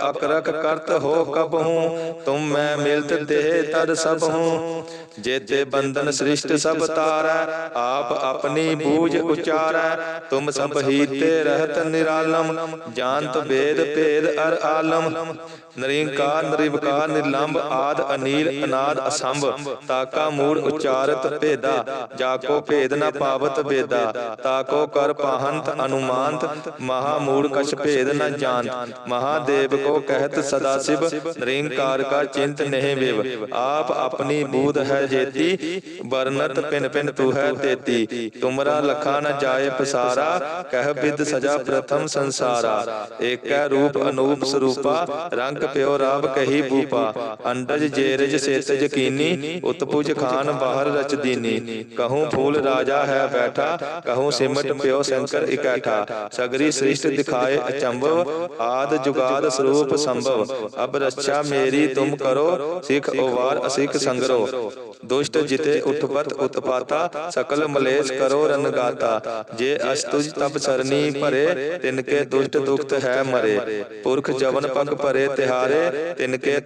ਅਕਰਕ ਕਰਤ ਹੋ ਕਬਹੂ। ਤੁਮ ਮੈਂ ਮਿਲਤ ਦੇ ਤਦ ਸਭ ਹੂੰ ਜੇਤੇ ਬੰਧਨ ਸ੍ਰਿਸ਼ਟ ਸਭ ਤਾਰੈ ਆਪ ਆਪਣੀ ਬੂਝ ਉਚਾਰੈ ਤੁਮ ਸਭ ਹੀਤੇ ਰਹਿਤ ਨਿਰਾਲਮ ਜਾਣਤ ਵੇਦ ਭੇਦ ਅਰ ਆਲਮ ਨਰਿੰਕਾਰ ਨਿਰਵਕਾਰ ਨਿਰਲੰਭ ਆਦ ਅਨੀਲ ਅਨਾਦ ਅਸੰਭ ਤਾਕਾ ਮੂੜ ਉਚਾਰਤ ਭੇਦਾ ਜਾਕੋ ਭੇਦ ਨ ਪਾਵਤ ਬੇਦਾ ਤਾਕੋ ਕਰ ਪਾਹੰਤ ਅਨੁਮਾਨਤ ਮਹਾ ਮੂੜ ਕਛ ਭੇਦ ਨ ਜਾਣਤ ਮਹਾਦੇਵ ਕੋ ਕਹਿਤ ਸਦਾ ਸਿਵ ਨਿਰੰਕਾਰ ਕਾ ਚਿੰਤ ਨਹੀਂ ਵਿਵ ਆਪ ਆਪਣੀ ਬੂਧ ਹੈ ਜੇਤੀ, ਵਰਨਤ ਪਿਨ ਪਿਨ ਤੂ ਹੈ ਤੇਤੀ, ਤੁਮਰਾ ਲਖਾ ਨ ਜਾਏ ਪਸਾਰਾ, ਕਹਿ ਬਿਦ ਸਜਾ ਪ੍ਰਥਮ ਸੰਸਾਰਾ। ਏਕੈ ਰੂਪ ਅਨੂਪ ਸਰੂਪਾ, ਰੰਗ ਪਿਓ ਰਾਵ ਕਹੀ ਭੂਪਾ। ਅੰਡਜ ਜੇਰਜ ਸੇਤ ਯਕੀਨੀ ਉਤਪੁਜ ਖਾਨ ਬਾਹਰ ਰਚ ਦੀਨੀ। ਕਹੂੰ ਫੂਲ ਰਾਜਾ ਹੈ ਬੈਠਾ, ਕਹੂੰ ਸਿਮਟ ਪਿਓ ਸ਼ੰਕਰ ਇਕੈਠਾ। ਸਗਰੀ ਸ੍ਰਿਸ਼ਟ ਦਿਖਾਏ ਅਚੰਭਵ, ਆਦ ਜੁਗਾਦ ਸਰੂਪ ਸੰਭਵ। ਅਬ ਰੱਛਾ ਮੇਰੀ ਤੁਮ ਕਰੋ, ਸਿਖ ਉਵਾਰ ਅਸਿਖ ਸੰਗਰੋ। ਦੁਸ਼ਟ ਜਿਤੇ ਉਤਪਤ ਉਤਪਾਤਾ ਸਕਲ ਮਲੇਸ਼ ਕਰੋ ਰਨਗਾਤਾ ਜੇ ਅਸਤੁਜ ਤਪ ਸਰਨੀ ਭਰੇ ਤਿਨ ਕੇ ਦੁਸ਼ਟ ਦੁਖਤ ਹੈ ਮਰੇ। ਪੁਰਖ ਜਵਨ ਪਗ ਭਰੇ ਤਿਹਾਰੇ ਤਿਨ ਕੇ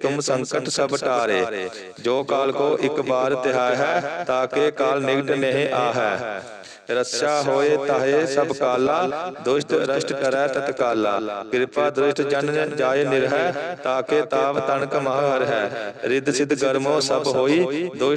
ਜੋ ਕਾਲ ਕਾਲ ਨਿਗਟ ਨਹੀਂ ਆਹੈ। ਰੱਛਾ ਹੋਏ ਤਾਹੇ ਸਭ ਕਾਲਾ ਦੁਸ਼ਟ ਰਸ਼ਟ ਕਰੈ ਤਤਕਾਲਾ ਕਿਰਪਾ ਦ੍ਰਿਸ਼ਟ ਜਨ ਜਾਏ ਨਿਰਹਿ ਤਾਕੇ ਤਾਪ ਤਣਕ ਮਹ ਹਰ ਹੈ ਰਿੱਧ ਸਿਧ ਗਰਮੋ ਸਭ ਹੋਈ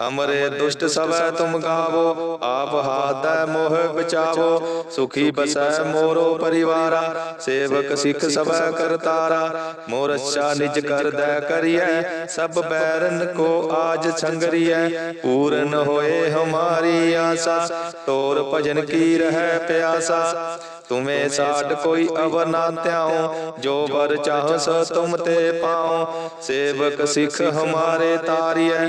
ਹਮਰੇ ਦੁਸ਼ਟ ਸਭੈ ਤੁਮ ਗਾਵੋ, ਆਪ ਹਾਥੈ ਮੋਹ ਬਚਾਵੋ, ਸੁਖੀ ਬਸੈ ਮੋਰੋ ਪਰਿਵਾਰਾ, ਸੇਵਕ ਸਿੱਖ ਸਭੈ ਕਰਤਾਰਾ ਮੋਰ ਅੱਛਾ ਨਿਜ ਕਰਦੈ ਕਰੀਐ, ਸਭ ਬੈਰਨ ਕੋ ਆਜ ਸੰਗਰੀਐ, ਪੂਰਨ ਹੋਏ ਹਮਾਰੀ ਆਸਾ, ਤੋਰ ਭਜਨ ਕੀ ਰਹਿ ਪਿਆਸਾ, ਤੁਮੇ ਸਾਡ ਕੋਈ ਅਵਰ ਨਾ ਧਿਆਉ, ਜੋ ਵਰ ਚਾਹ ਸੋ ਤੁਮ ਤੇ ਪਾਉ, ਸੇਵਕ ਸਿੱਖ ਹਮਾਰੇ ਤਾਰੀਐ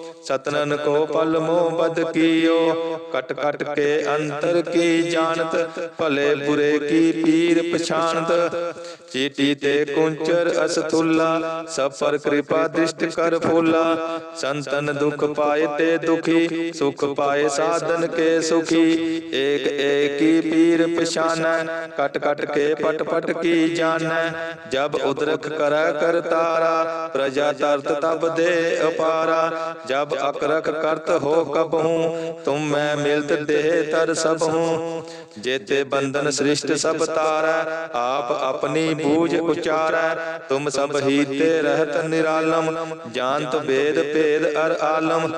ਸਤਨਨ ਕੋ ਪਲ ਮੋ ਬਦ ਕੀਓ, ਕਟ ਕਟ ਕੇ ਅੰਤਰ ਕੀ ਜਾਣਤ, ਭਲੇ ਬੁਰੇ ਕੀ ਪੀਰ ਪਛਾਨਤ ਚੀਟੀ ਤੇ ਕੁੰਚਰ ਅਸਥੁੱਲਾ ਸਭ ਪਰ ਕਿਰਪਾ ਦ੍ਰਿਸ਼ਟ ਕਰ ਫੂਲਾ। ਸੰਤਨ ਦੁਖ ਪਾਏ ਤੇ ਦੁਖੀ, ਸੁਖ ਪਾਏ ਸਾਧਨ ਕੇ ਸੁਖੀ। ਏਕ ਏਕੀ ਪੀਰ ਪਛਾਨੈ, ਕਟ ਕਟ ਕੇ ਪਟ ਪਟ ਕੀ ਜਾਣੈ। ਜਬ ਉਦਰਖ ਕਰੈ ਕਰਤਾਰਾ ਪ੍ਰਜਾ ਤਰਤ ਤਬ ਦੇ ਅਪਾਰਾ। ਜਬ ਅਕਰਖ ਕਰਤ ਹੋ ਕਬਹੂ ਤੁਮ ਮੈਂ ਮਿਲਤ ਦੇਹ ਤਰ ਸਭ ਜੇਤੇ ਬੰਧਨ ਸ੍ਰਿਸ਼ਟ ਸਭ ਤਾਰੈ, ਆਪ ਆਪਣੀ ਬੂਝ ਉਚਾਰੈ। ਤੁਮ ਸਭ ਹੀ ਰਹਿਤ ਨਿਰਾਲਮ, ਜਾਣਤ ਵੇਦ ਭੇਦ ਅਰ ਆਲਮ।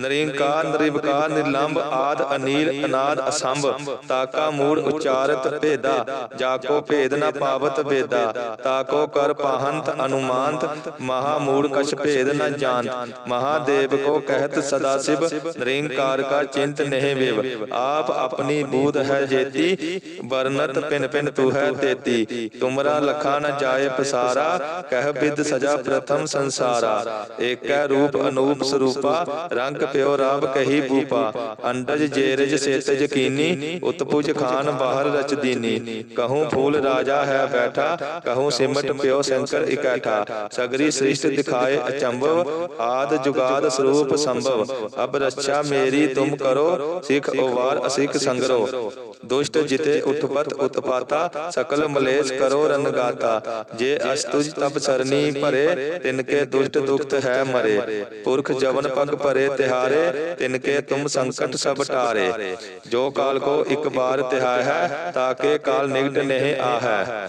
ਨਰਿੰਕਾਰ, ਨਿਰਵਕਾਰ ਨਿਰਲੰਭ ਆਦ ਅਨੀਲ, ਅਨਾਦ ਅਸੰਭ ਤਾਕਾ ਮੂੜ ਉਚਾਰਤ ਭੇਦਾ ਜਾਕੋ ਭੇਦ ਨ ਪਾਵਤ ਵੇਦਾ ਤਾਕੋ ਕਰ ਪਾਹੰਤ ਅਨੁਮਾਨਤ, ਮਹਾ ਮੂੜ ਕਛ ਭੇਦ ਨ ਜਾਣਤ। ਮਹਾਦੇਵ ਕੋ ਕਹਿਤ ਸਦਾ ਸਿਵ ਨਿਰੰਕਾਰ ਕਾ ਚਿੰਤ ਨਹਿ ਵਿਵ ਆਪ ਆਪਣੀ ਬੂਧ ਹੈ ਜੇਤੀ ਵਰਨਤ ਪਿਨ ਪਿਨ ਤੂ ਹੈ ਤੇਤੀ ਤੁਮਰਾ ਲਖਾ ਨ ਜਾਏ ਪਸਾਰਾ ਕਹਿ ਬਿਦ ਸਜਾ ਪ੍ਰਥਮ ਸੰਸਾਰਾ ਏਕੈ ਰੂਪ ਅਨੂਪ ਸਰੂਪਾ ਰੰਗ ਪਿਓ ਰਾਮ ਕਹੀ ਭੂਪਾ ਅੰਡਜ ਜੇਰਜ ਸੇਤ ਯਕੀਨੀ ਉਤਪੁਜ ਖਾਨ ਬਾਹਰ ਰਚ ਦੀਨੀ ਕਹੂੰ ਫੂਲ ਰਾਜਾ ਹੈ ਬੈਠਾ ਕਹੂੰ ਸਿਮਟ ਪਿਓ ਸ਼ੰਕਰ ਇਕੈਠਾ ਸਗਰੀ ਸ੍ਰਿਸ਼ਟ ਦਿਖਾਏ ਅਚੰਭਵ ਆਦ ਜੁਗਾਦ ਸਰੂਪ ਸੰਭਵ। ਅਬ ਰੱਛਾ ਮੇਰੀ ਤੁਮ ਕਰੋ, ਸਿੱਖ ਉਵਾਰ ਅਸਿੱਖ ਸੰਗਰੋ। ਦੁਸ਼ਟ ਜਿਤੇ ਉਤਪਤ ਉਤਪਾਤਾ, ਸਕਲ ਮਲੇਸ਼ ਕਰੋ ਰਨਗਾਤਾ ਜੇ ਅਸਤੁਜ ਤਬ ਸਰਨੀ ਭਰੇ, ਤਿਨਕੇ ਦੁਸ਼ਟ ਦੁਖਤ ਹੈ ਮਰੇ। ਪੁਰਖ ਜਵਨ ਪਗ ਭਰੇ ਤਿਹਾਰੇ, ਤਿਨਕੇ ਤੁਮ ਸੰਕਟ ਸਭ ਟਾਰੇ। ਜੋ ਕਾਲ ਕੋ ਇੱਕ ਬਾਰ ਤਿਹਾਇ ਹੈ, ਤਾਕੇ ਕਾਲ ਨਿਗਟ ਨਹੀਂ ਆਹੈ।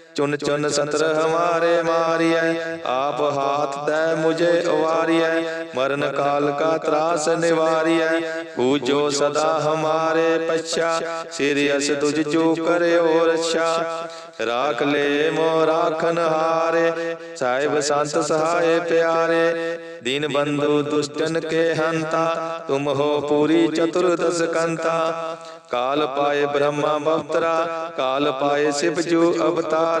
ਚੁਨ ਚੁਨ ਸਤਰ ਹਮਾਰੇ ਮਾਰੀਐ, ਆਪ ਹਾਥ ਦੈ ਮੁਝੇ ਉਵਾਰੀਐ ਮਰਨ ਕਾਲ ਕਾ ਤਰਾਸ ਨਿਵਾਰੀਐ। ਪੂਜੋ ਸਦਾ ਹਮਾਰੇ ਪਛਾ, ਸਿਰ ਅਸ ਤੁਝ ਜੋ ਕਰਿਓ ਰਛਾ। ਰਾਖ ਲੈ ਮੋ ਰਾਖਨ ਹਾਰੇ, ਸਾਹਿਬ ਸੰਤ ਸਹਾਏ ਪਿਆਰੇ। ਦੀਨ ਬੰਧੂ ਦੁਸ਼ਟਨ ਕੇ ਹੰਤਾ, ਤੁਮ ਹੋ ਪੂਰੀ ਚਤੁਰਦਸ ਕੰਤਾ। ਕਾਲ ਪਾਏ ਬ੍ਰਹਮਾ ਬਵਤਰਾ ਕਾਲ ਪਾਏ ਸਿਵ ਜੂ ਅਵਤਾਰਾ।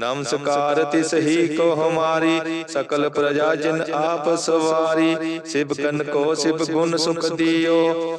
ਨਮਸਕਾਰ ਤਿਸ ਹੀ ਕੋ ਹਮਾਰੀ ਸਕਲ ਪ੍ਰਜਾ ਜਿਨ ਆਪ ਸਵਾਰੀ ਸਿਵ ਕਨ ਕੋ ਸਿਵ ਗੁਣ ਸੁਖ ਦਿਓ।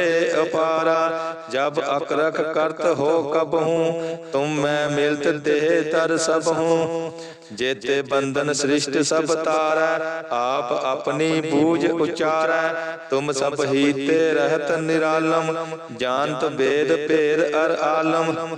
ਅਪਾਰਾ, ਜਬ ਅਕਰਖ ਕਰਤ ਹੋ ਕਬਹੂ, ਤੁਮ ਮੈਂ ਮਿਲਤ ਦੇਹ ਤਰ ਸਭ ਹੂੰ ਜੇਤੇ ਬੰਧਨ ਸ੍ਰਿਸ਼ਟ ਸਭ ਤਾਰੈ, ਆਪ ਆਪਣੀ ਬੂਝ ਉਚਾਰੈ, ਤੁਮ ਸਭ ਹੀ ਤੇ ਰਹਿਤ ਨਿਰਾਲਮ, ਜਾਣਤ ਵੇਦ ਭੇਦ ਅਰ ਆਲਮ।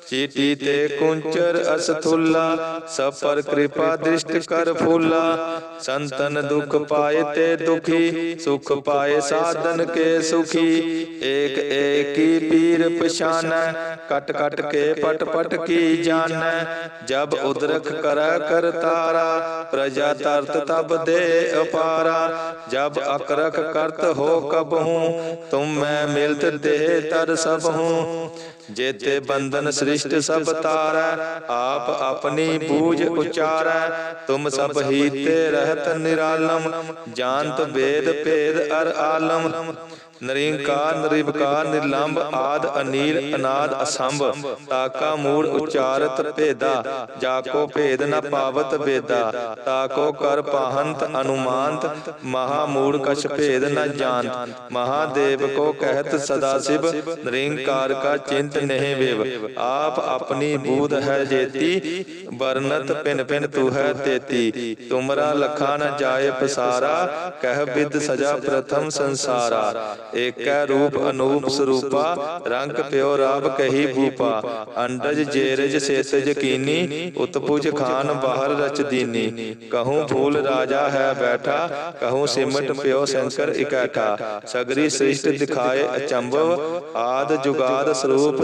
ਪਛਾਨਤ ਚੀਟੀ ਤੇ ਕੁੰਚਰ ਅਸਥੁੱਲਾ ਸਭ ਪਰ ਕਿਰਪਾ ਦ੍ਰਿਸ਼ਟ ਕਰ ਫੂਲਾ ਸੰਤਨ ਦੁਖ ਪਾਏ ਤੇ ਦੁਖੀ ਸੁਖ ਪਾਏ ਸਾਧਨ ਕੇ ਸੁਖੀ ਏਕ ਏਕੀ ਪੀਰ ਪਛਾਨੈ ਕਟ ਕਟ ਕੇ ਪਟ ਪਟ ਕੀ ਜਾਣੈ ਜਬ ਉਦਰਖ ਕਰੈ ਕਰਤਾਰਾ ਪ੍ਰਜਾ ਤਰਤ ਤਬ ਦੇ ਅਪਾਰਾ ਜਬ ਅਕਰਖ ਕਰਤ ਹੋ ਕਬਹੂ ਤੁਮ ਮੈਂ ਮਿਲਤ ਦੇ ਤਰ ਸਭ ਹੂੰ ਜੇਤੇ ਬੰਧਨ ਸ੍ਰਿਸ਼ਟ ਸਭ ਤਾਰੈ ਆਪ ਆਪਣੀ ਬੂਝ ਉਚਾਰੈ, ਤੁਮ ਸਭ ਹੀ ਰਹਿਤ ਨਿਰਾਲਮ, ਜਾਣਤ ਵੇਦ ਭੇਦ ਅਰ ਆਲਮ। ਨਰਿੰਕਾਰ ਨਿਰਵਿਕਾਰ ਨਿਰਲੰਭ ਆਦ ਅਨੀਲ ਅਨਾਦ ਅਸੰਭ, ਤਾਕਾ ਮੂੜ ਉਚਾਰਤ ਭੇਦਾ, ਜਾਕੋ ਭੇਦ ਨ ਪਾਵਤ ਵੇਦਾ, ਤਾਕੋ ਕਰ ਪਾਹੰਤ ਅਨੁਮਾਨਤ, ਮਹਾ ਮੂੜ ਕਛ ਭੇਦ ਨ ਜਾਣਤ। ਮਹਾਦੇਵ ਕੋ ਕਹਿਤ ਸਦਾ ਸਿਵ, ਨਿਰੰਕਾਰ ਕਾ ਚਿੰਤ ਨਹੀਂ ਵੇਵ। ਆਪ ਆਪਣੀ ਬੂਧ ਹੈ ਜੇਤੀ। ਵਰਨਤ ਪਿਨ ਪਿਨ ਤੂ ਹੈ ਤੇਤੀ। ਤੁਮਰਾ ਲਖਾ ਨ ਜਾਏ ਪਸਾਰਾ। ਕਹਿ ਬਿਦ ਸਜਾ ਪ੍ਰਥਮ ਸੰਸਾਰਾ। ਏਕੈ ਰੂਪ ਅਨੂਪ ਸਰੂਪਾ। ਰੰਗ ਪਿਓ ਰਾਬ ਕਹੀ ਭੂਪਾ। ਅੰਡਜ ਜੇਰਜ ਸੇਤਜ ਕੀਨੀ। ਉਤਪੁਜ ਖਾਨ ਬਾਹਰ ਰਚ ਦੀਨੀ। ਕਹੂੰ ਫੂਲ ਰਾਜਾ ਹੈ ਬੈਠਾ। ਕਹੂੰ ਸਿਮਟ ਪਿਓ ਸ਼ੰਕਰ ਇਕੈਠਾ। ਸਗਰੀ ਸ੍ਰਿਸ਼ਟ ਦਿਖਾਏ ਅਚੰਭਵ। ਆਦ ਜੁਗਾਦ ਸਰੂਪ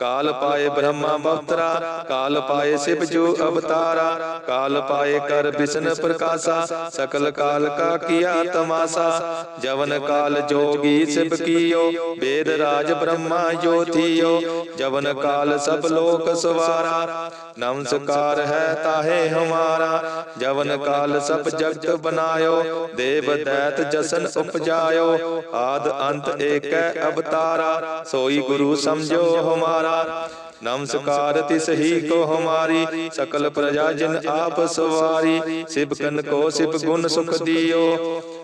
ਕਾਲ ਪਾਏ ਬ੍ਰਹਮਾ ਬਵਤਰਾ ਕਾਲ ਪਾਏ ਸਿਵ ਜੋ ਅਵਤਾਰਾ, ਕਾਲ ਪਾਏ ਕਰ ਬਿਸ਼ਨ ਪ੍ਰਕਾਸ਼ਾ, ਸਕਲ ਕਾਲ ਕਾ ਕੀਆ ਤਮਾਸਾ। ਜਵਨ ਕਾਲ ਜੋਗੀ ਸਿਵ ਕੀਓ, ਵੇਦ ਰਾਜ ਬ੍ਰਹਮਾ ਜੋਤੀਓ ਜਵਨ ਕਾਲ ਸਭ ਲੋਕ ਸਵਾਰਾ ਨਮਸਕਾਰ ਹੈ ਤਾਹੇ ਹਮਾਰਾ। ਜਵਨ ਕਾਲ ਸਭ ਜਗਤ ਬਨਾਇਓ, ਦੇਵ ਦੈਤ ਜਸਨ ਉਪਜਾਇਓ। ਆਦ ਅੰਤ ਏਕੈ ਅਵਤਾਰਾ, ਸੋਈ ਗੁਰੂ ਸਮਝੋ ਹਮਾਰਾ। ਨਮਸਕਾਰ ਤਿਸ ਹੀ ਕੋ ਹਮਾਰੀ ਸਕਲ ਪ੍ਰਜਾ ਜਿਨ ਆਪ ਸਵਾਰੀ। ਸਿਬਕਨ ਕੋ, ਸਿਬ ਗੁਣ ਸੁਖ ਦਿਓ।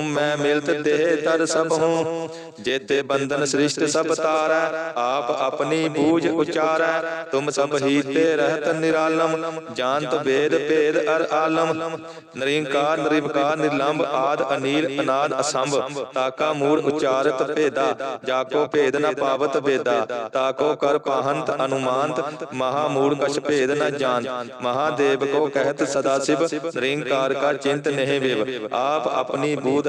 ਤੁਮ ਮੈਂ ਮਿਲਤ ਦੇਹ ਤਰ ਸਭ ਹੂੰ। ਜੇਤੇ ਬੰਧਨ ਸ੍ਰਿਸ਼ਟ ਸਭ ਤਾਰੈ, ਆਪ ਆਪਣੀ ਬੂਝ ਉਚਾਰੈ। ਤੁਮ ਸਭ ਹੀ ਤੇ ਰਹਿਤ ਨਿਰਾਲਮ ਜਾਣਤ ਵੇਦ ਭੇਦ ਅਰ ਆਲਮ। ਨਰਿੰਕਾਰ ਨਿਰਵਕਾਰ ਨਿਰਲੰਭ ਆਦ ਅਨੀਲ, ਅਨਾਦ ਅਸੰਭ। ਤਾਕਾ ਮੂੜ ਉਚਾਰਤ ਭੇਦਾ, ਜਾਕੋ ਭੇਦ ਨ ਪਾਵਤ ਵੇਦਾ। ਤਾਕੋ ਕਰ ਪਾਹੰਤ ਅਨੁਮਾਨਤ, ਮਹਾ ਮੂੜ ਕਛ ਭੇਦ ਨ ਜਾਣ ਮਹਾਦੇਵ ਕੋ ਕਹਿਤ ਸਦਾ ਸਿਵ, ਨਿਰੰਕਾਰ ਕਾ ਚਿੰਤ ਨਹੀਂ ਵਿਵ। ਆਪ ਆਪਣੀ ਬੂਧ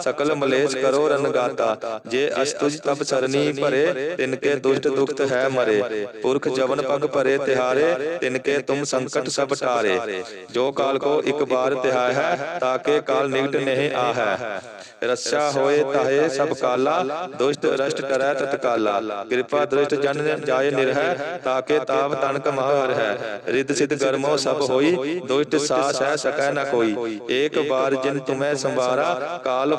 ਸਕਲ ਮਲੇਸ਼ ਕਰੋ ਰਨਗਾਤਾ ਜੇ ਅਸਤੁਜ ਤਬ ਸਰਨੀ ਭਰੇ, ਤਿਨਕੇ ਦੁਸ਼ਟ ਦੁਖਤ ਹੈ ਮਰੇ। ਪੁਰਖ ਜਵਨ ਪਗ ਭਰੇ ਤਿਹਾਰੇ, ਤਿਨਕੇ ਤੁਮ ਸੰਕਟ ਸਭ ਟਾਰੇ। ਜੋ ਕਾਲ ਕੋ ਇੱਕ ਬਾਰ ਤਿਹਾਇ ਹੈ, ਤਾਕੇ ਕਾਲ ਨਿਕਟ ਨਹੀਂ ਆ ਹੈ ਹੋਏ ਤਾਹੇ ਸਭ ਕਾਲਾ, ਦੁਸ਼ਟ ਰਸ਼ਟ ਕਰੈ ਤਤਕਾਲਾ ਕਿਰਪਾ ਦ੍ਰਿਸ਼ਟ ਜਨ ਜਾਏ ਨਿਰਹਿ, ਤਾਕੇ ਤਾਪ ਤਨਕ ਮਹਾਰ ਹੈ। ਰਿੱਧ ਸਿਧ ਗਰਮੋ ਸਭ ਹੋਈ, ਦੁਸ਼ਟ ਸਾਸ ਹੈ ਸਕੈ ਨ ਕੋਈ। ਏਕ ਬਾਰ ਜਿਨ ਤੁਮੈ ਸੰਵਾਰਾ, ਕਾਲ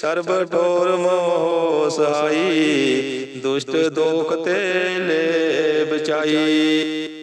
ਸਰਬ ਠੋਰ ਮੋਹ ਸਹਾਈ ਦੁਸ਼ਟ ਦੋਖ ਤੇ ਲੈ ਬਚਾਈ।